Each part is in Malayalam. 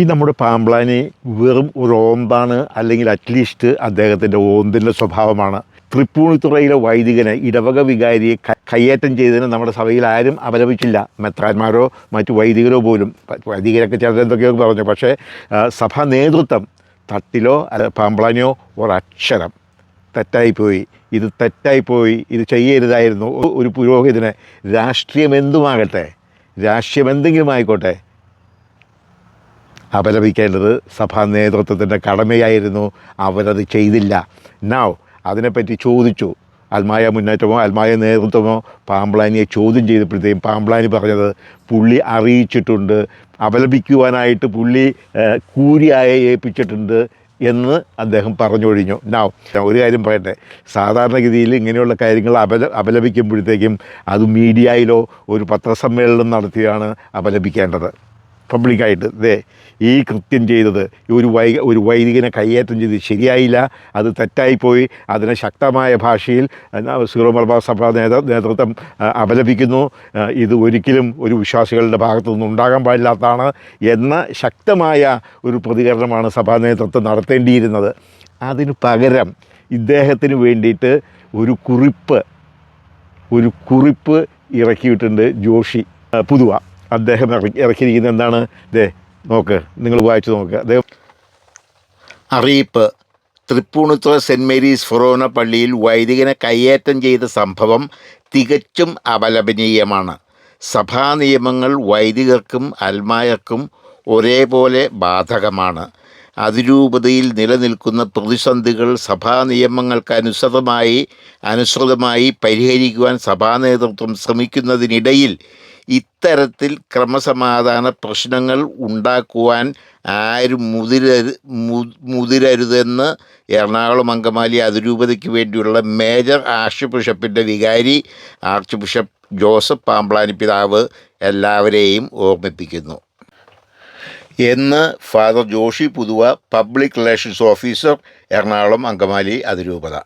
ഈ നമ്മുടെ പാമ്പ്ലാനി വെറും ഒരു ഓന്താണ് അല്ലെങ്കിൽ അറ്റ്ലീസ്റ്റ് അദ്ദേഹത്തിന്റെ ഓന്തിന്റെ സ്വഭാവമാണ്. തൃപ്പൂണിത്തുറയിലെ വൈദികനെ ഇടവക വികാരിയെ കൈയേറ്റം ചെയ്തതിന് നമ്മുടെ സഭയിൽ ആരും അപലപിച്ചില്ല. മെത്രാന്മാരോ മറ്റു വൈദികരോ പോലും. വൈദികരൊക്കെ ചേർത്ത് എന്തൊക്കെയോ പറഞ്ഞു. പക്ഷേ സഭ നേതൃത്വം തട്ടിലോ പാമ്പ്ലാനിയോ ഒരക്ഷരം തെറ്റായിപ്പോയി. ഇത് തെറ്റായിപ്പോയി. ഇത് ചെയ്യരുതായിരുന്നു. ഒരു പുരോഹിതനെ രാഷ്ട്രീയം എന്തുമാകട്ടെ രാഷ്ട്രീയം എന്തെങ്കിലും ആയിക്കോട്ടെ അപലപിക്കേണ്ടത് സഭാ നേതൃത്വത്തിന്റെ കടമയായിരുന്നു. അവരത് ചെയ്തില്ല. നാവ് അതിനെപ്പറ്റി ചോദിച്ചു. അൽമായ മുന്നേറ്റമോ അൽമായ നേതൃത്വമോ? പാമ്പ്ലാനിയെ ചോദ്യം ചെയ്തപ്പോഴത്തേക്കും പാമ്പ്ലാനി പറഞ്ഞത് പുള്ളി അറിയിച്ചിട്ടുണ്ട്. അപലപിക്കുവാനായിട്ട് പുള്ളി കൂരിയായ ഏൽപ്പിച്ചിട്ടുണ്ട് എന്ന് അദ്ദേഹം പറഞ്ഞൊഴിഞ്ഞു. നൗ ഞാൻ ഒരു കാര്യം പറയട്ടെ. സാധാരണഗതിയിൽ ഇങ്ങനെയുള്ള കാര്യങ്ങൾ അപല അപലപിക്കുമ്പോഴത്തേക്കും അത് മീഡിയയിലോ ഒരു പത്രസമ്മേളനം നടത്തിയാണ് അപലപിക്കേണ്ടത്. പബ്ലിക്കായിട്ട് ദേ ഈ കൃത്യം ചെയ്തത് ഒരു വൈ ഒരു വൈദികനെ കയ്യേറ്റം ചെയ്ത് ശരിയായില്ല അത് തെറ്റായിപ്പോയി അതിനെ ശക്തമായ ഭാഷയിൽ സീറോ മലബാർ സഭ നേതൃ നേതൃത്വം അപലപിക്കുന്നു. ഇത് ഒരിക്കലും ഒരു വിശ്വാസികളുടെ ഭാഗത്തു നിന്നും ഉണ്ടാകാൻ പാടില്ലാത്തതാണ് എന്ന ശക്തമായ ഒരു പ്രതികരണമാണ് സഭാ നേതൃത്വം നടത്തേണ്ടിയിരുന്നത്. അതിന് പകരം ഇദ്ദേഹത്തിന് വേണ്ടിയിട്ട് ഒരു കുറിപ്പ് ഒരു കുറിപ്പ് ഇറക്കിയിട്ടുണ്ട് ജോഷി പുതുവ. അദ്ദേഹം ഇറക്കി ഇറക്കിയിരിക്കുന്നത് എന്താണ്? ദേ നോക്ക് നിങ്ങൾ വായിച്ചു നോക്ക്. അദ്ദേഹം അറിയിപ്പ്. തൃപ്പൂണിത്തുറ സെന്റ് മേരീസ് ഫൊറോന പള്ളിയിൽ വൈദികനെ കയ്യേറ്റം ചെയ്ത സംഭവം തികച്ചും അപലപനീയമാണ്. സഭാ നിയമങ്ങൾ വൈദികർക്കും അൽമായർക്കും ഒരേപോലെ ബാധകമാണ്. അതിരൂപതയിൽ നിലനിൽക്കുന്ന പ്രതിസന്ധികൾ സഭാ നിയമങ്ങൾക്ക് അനുസൃതമായി അനുസൃതമായി പരിഹരിക്കുവാൻ സഭാ നേതൃത്വം ശ്രമിക്കുന്നതിനിടയിൽ ഇത്തരത്തിൽ ക്രമസമാധാന പ്രശ്നങ്ങൾ ഉണ്ടാക്കുവാൻ ആരും മുതിരരു മു- മുതിരരുതെന്ന് എറണാകുളം അങ്കമാലി അതിരൂപതയ്ക്ക് വേണ്ടിയുള്ള മേജർ ആർച്ച് ബിഷപ്പിന്റെ വികാരി ആർച്ച് ബിഷപ്പ് ജോസഫ് പാമ്പ്ലാനി പിതാവ് എല്ലാവരെയും ഓർമ്മിപ്പിക്കുന്നു. എന്ന് father Joshy Puthuva public relations officer Ernakulam Angamaly അതിരൂപത.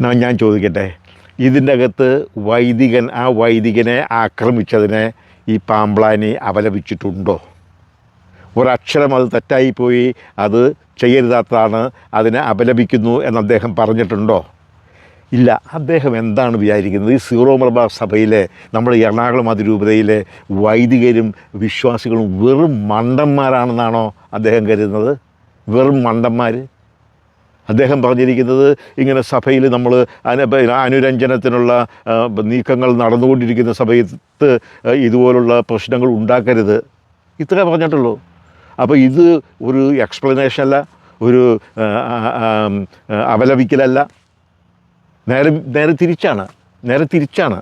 ഞാൻ ചോദിക്കട്ടെ? ഇതിന്റെ അകത്ത് വൈദികൻ ആ വൈദികനെ ആക്രമിച്ചതിനെ ഈ പാമ്പ്ലാനി അപലപിച്ചിട്ടുണ്ടോ? ഒരക്ഷരം അത് തെറ്റായിപ്പോയി അത് ചെയ്യരുതാത്തതാണ് അതിനെ അപലപിക്കുന്നു എന്ന് അദ്ദേഹം പറഞ്ഞിട്ടുണ്ടോ? ഇല്ല അദ്ദേഹം എന്താണ് വിചാരിക്കുന്നത്? ഈ സീറോ മലബാർ സഭയിലെ നമ്മുടെ എറണാകുളം അതിരൂപതയിലെ വൈദികരും വിശ്വാസികളും വെറും മണ്ടന്മാരാണെന്നാണോ അദ്ദേഹം കരുതുന്നത്? വെറും മണ്ടന്മാർ അദ്ദേഹം പറഞ്ഞിരിക്കുന്നത് ഇങ്ങനെ സഭയിൽ നമ്മൾ അനു അനുരഞ്ജനത്തിനുള്ള നീക്കങ്ങൾ നടന്നുകൊണ്ടിരിക്കുന്ന സഭയത്ത് ഇതുപോലുള്ള പ്രശ്നങ്ങൾ ഉണ്ടാക്കരുത്. ഇത്രേ പറഞ്ഞിട്ടുള്ളൂ. അപ്പോൾ ഇത് ഒരു എക്സ്പ്ലനേഷൻ അല്ല ഒരു അപലപിക്കലല്ല നേരെ നേരെ തിരിച്ചാണ് നേരെ തിരിച്ചാണ്.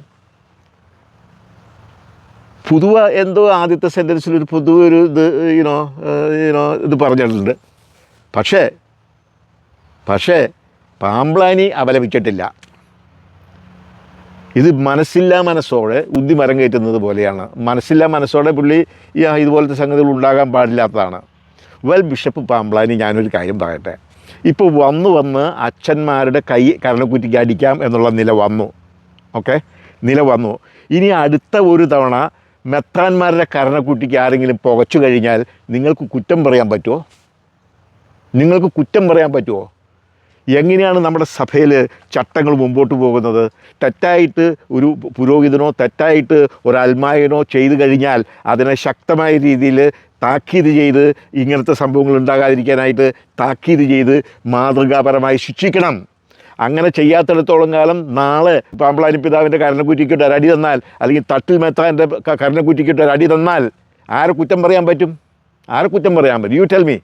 പൊതുവ എന്തോ ആദ്യത്തെ സെന്റൻസിൽ ഒരു പൊതുവെ ഒരു ഇത് ഇനോ ഇനോ ഇത് പറഞ്ഞിട്ടുണ്ട്. പക്ഷേ പക്ഷേ പാമ്പ്ലാനി അപലപിച്ചിട്ടില്ല. ഇത് മനസ്സില്ലാ മനസ്സോടെ ബുദ്ധി മരം കയറ്റുന്നത് പോലെയാണ്. മനസ്സില്ലാ മനസ്സോടെ പുള്ളി ഈ ഇതുപോലത്തെ സംഗതികൾ ഉണ്ടാകാൻ പാടില്ലാത്തതാണ്. വെൽ ബിഷപ്പ് പാമ്പ്ലാനി ഞാനൊരു കാര്യം പറയട്ടെ. ഇപ്പോൾ വന്നു വന്ന് അച്ഛന്മാരുടെ കൈ കരണക്കുറ്റിക്ക് അടിക്കാം എന്നുള്ള നില വന്നു. ഓക്കെ നില വന്നു. ഇനി അടുത്ത ഒരു തവണ മെത്താന്മാരുടെ കരണക്കുറ്റിക്ക് ആരെങ്കിലും പുകച്ചു കഴിഞ്ഞാൽ നിങ്ങൾക്ക് കുറ്റം പറയാൻ പറ്റുമോ നിങ്ങൾക്ക് കുറ്റം പറയാൻ പറ്റുമോ എങ്ങനെയാണ് നമ്മുടെ സഭയിൽ ചട്ടങ്ങൾ മുമ്പോട്ട് പോകുന്നത്? തെറ്റായിട്ട് ഒരു പുരോഹിതനോ തെറ്റായിട്ട് ഒരു അൽമായനോ ചെയ്തു കഴിഞ്ഞാൽ അതിനെ ശക്തമായ രീതിയിൽ താക്കീത് ചെയ്ത് ഇങ്ങനത്തെ സംഭവങ്ങൾ ഉണ്ടാകാതിരിക്കാനായിട്ട് താക്കീത് ചെയ്ത് മാതൃകാപരമായി ശിക്ഷിക്കണം. അങ്ങനെ ചെയ്യാത്തിടത്തോളം കാലം നാളെ പാമ്പളാനി പിതാവിന്റെ കരണക്കുറ്റിക്കിട്ട് ഒരു അടി തന്നാൽ അല്ലെങ്കിൽ തട്ടിൽ മെത്താന്റെ കരണക്കുറ്റിക്കിട്ട് ഒരു അടി തന്നാൽ ആരെ കുറ്റം പറയാൻ പറ്റും? ആരെ കുറ്റം പറയാൻ പറ്റും? യു ടെൽ മീ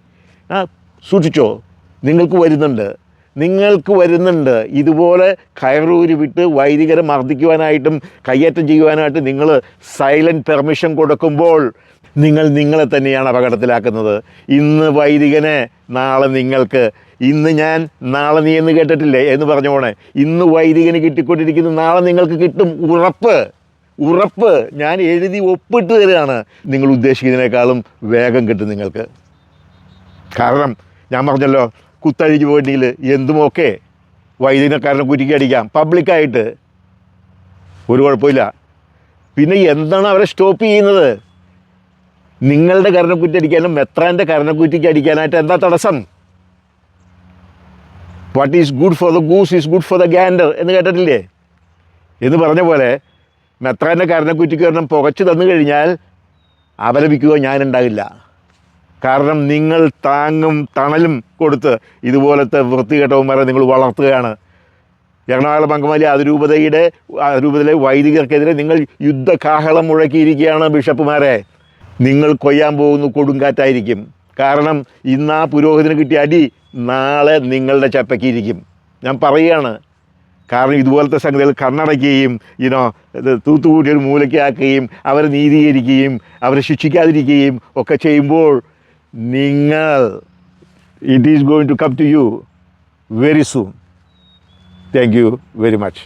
ആ സൂക്ഷിച്ചോ? നിങ്ങൾക്ക് വരുന്നുണ്ട്. നിങ്ങൾക്ക് വരുന്നുണ്ട്. ഇതുപോലെ കയറൂരി വിട്ട് വൈദികരെ മർദ്ദിക്കുവാനായിട്ടും കയ്യേറ്റം ചെയ്യുവാനായിട്ട് നിങ്ങൾ സൈലന്റ് പെർമിഷൻ കൊടുക്കുമ്പോൾ നിങ്ങൾ നിങ്ങളെ തന്നെയാണ് അപകടത്തിലാക്കുന്നത്. ഇന്ന് വൈദികനെ നാളെ നിങ്ങൾക്ക്. ഇന്ന് ഞാൻ നാളെ നീ എന്ന് കേട്ടിട്ടില്ലേ? എന്ന് പറഞ്ഞ പോണെ ഇന്ന് വൈദികന് കിട്ടിക്കൊണ്ടിരിക്കുന്ന നാളെ നിങ്ങൾക്ക് കിട്ടും ഉറപ്പ്. ഉറപ്പ്. ഞാൻ എഴുതി ഒപ്പിട്ട് തരികയാണ് നിങ്ങൾ ഉദ്ദേശിക്കുന്നതിനേക്കാളും വേഗം കിട്ടും നിങ്ങൾക്ക്. കാരണം ഞാൻ പറഞ്ഞല്ലോ കുത്തഴിഞ്ഞ് പോയിട്ടിൽ എന്തുമൊക്കെ വൈദികക്കാരനെ കുരുക്കി അടിക്കാം. പബ്ലിക്കായിട്ട് ഒരു കുഴപ്പമില്ല. പിന്നെ എന്താണ് അവരെ സ്റ്റോപ്പ് ചെയ്യുന്നത്? നിങ്ങളുടെ കരണക്കുറ്റി അടിക്കാനും മെത്രാന്റെ കരണക്കുറ്റിക്ക് അടിക്കാനായിട്ട് എന്താ തടസ്സം? What is good for the goose is good for the gander എന്ന് കേട്ടിട്ടില്ലേ? എന്ന് പറഞ്ഞ പോലെ മെത്രാന്റെ കരണക്കുറ്റിക്ക് കാരണം പുകച്ചു തന്നു കഴിഞ്ഞാൽ അപലപിക്കുക ഞാനുണ്ടാകില്ല. കാരണം നിങ്ങൾ താങ്ങും തണലും കൊടുത്ത് ഇതുപോലത്തെ വൃത്തികെട്ടവന്മാരെ നിങ്ങൾ വളർത്തുകയാണ്. എറണാകുളം അങ്കമാലി അതിരൂപതയുടെ അതിരൂപതയിലെ വൈദികർക്കെതിരെ നിങ്ങൾ യുദ്ധകാഹളം മുഴക്കിയിരിക്കുകയാണ് ബിഷപ്പുമാരെ. നിങ്ങൾ കൊയ്യാൻ പോകുന്ന കൊടുങ്കാറ്റായിരിക്കും. കാരണം ഇന്ന് ആ പുരോഹിതന് കിട്ടിയ അടി നാളെ നിങ്ങളുടെ ചപ്പയ്ക്കിരിക്കും. ഞാൻ പറയുകയാണ്. കാരണം ഇതുപോലത്തെ സംഗതികൾ കണ്ണടയ്ക്കുകയും ഇനോ തൂത്തുകൂട്ടിയൊരു മൂലയ്ക്കാക്കുകയും അവരെ നീതീകരിക്കുകയും അവരെ ശിക്ഷിക്കാതിരിക്കുകയും ഒക്കെ ചെയ്യുമ്പോൾ നിങ്ങൾ it is going to come to you very soon thank you very much